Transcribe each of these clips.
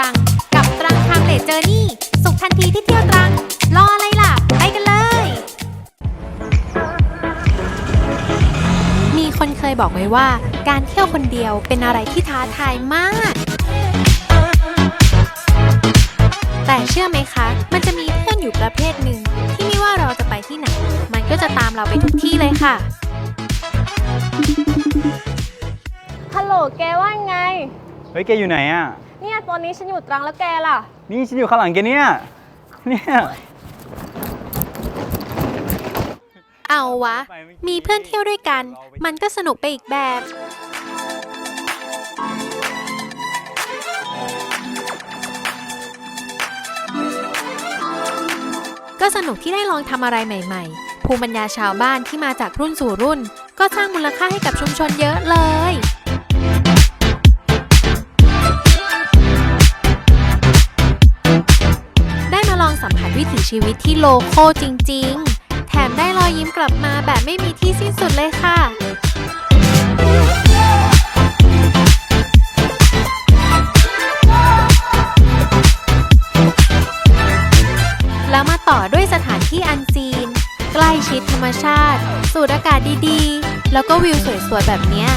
รัง กับตรังทางเลเจอร์นี่ สุขทันทีที่เที่ยวตรัง รออะไรล่ะ ไปกันเลย มีคนเคยบอกไว้ว่า การเที่ยวคนเดียวเป็นอะไรที่ท้าทายมาก แต่เชื่อไหมคะ มันจะมีเพื่อนอยู่ประเภทหนึ่งที่ไม่ว่าเราจะไปที่ไหน มันก็จะตามเราไปทุกที่เลยค่ะ ฮัลโหลแกว่าไง เฮ้ย แกอยู่ไหนอะ เนี่ยตอนนี้ฉันอยู่ตรังแล้วแกล่ะ นี่ฉันอยู่ข้างหลังแกเนี่ย เนี่ย เอาวะ มีเพื่อนเที่ยวด้วยกัน มันก็สนุกไปอีกแบบ ก็สนุกที่ได้ลองทำอะไรใหม่ ๆ ภูมิปัญญาชาวบ้านที่มาจากรุ่นสู่รุ่น ก็สร้างมูลค่าให้กับชุมชนเยอะเลย มาลองสัมผัสวิถีชีวิตที่โลโก้จริง ๆ แถมได้รอยยิ้มกลับมาแบบไม่มีที่สิ้นสุดเลยค่ะแล้วมาต่อด้วยสถานที่อันซีน ใกล้ชิดธรรมชาติ สูดอากาศดีๆ แล้วก็วิวสวยๆ แบบเนี้ย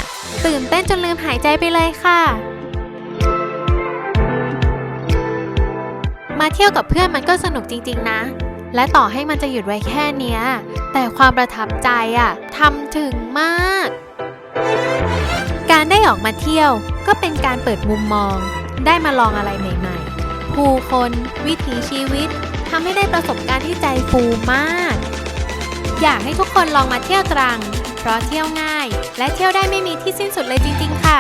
ตื่นเต้นจนลืมหายใจไปเลยค่ะ มาเที่ยวกับเพื่อนมันก็สนุกจริง ๆ นะ และต่อให้มันจะหยุดไว้แค่เนี้ย แต่ความประทับใจอะทำถึงมาก การได้ออกมาเที่ยวก็เป็นการเปิดมุมมอง ได้มาลองอะไรใหม่ ๆ ผู้คน วิถีชีวิตทำให้ได้ประสบการณ์ที่ใจฟูมาก อยากให้ทุกคนลองมาเที่ยวตรัง เพราะเที่ยวง่าย และเที่ยวได้ไม่มีที่สิ้นสุดเลยจริง ๆ ค่ะ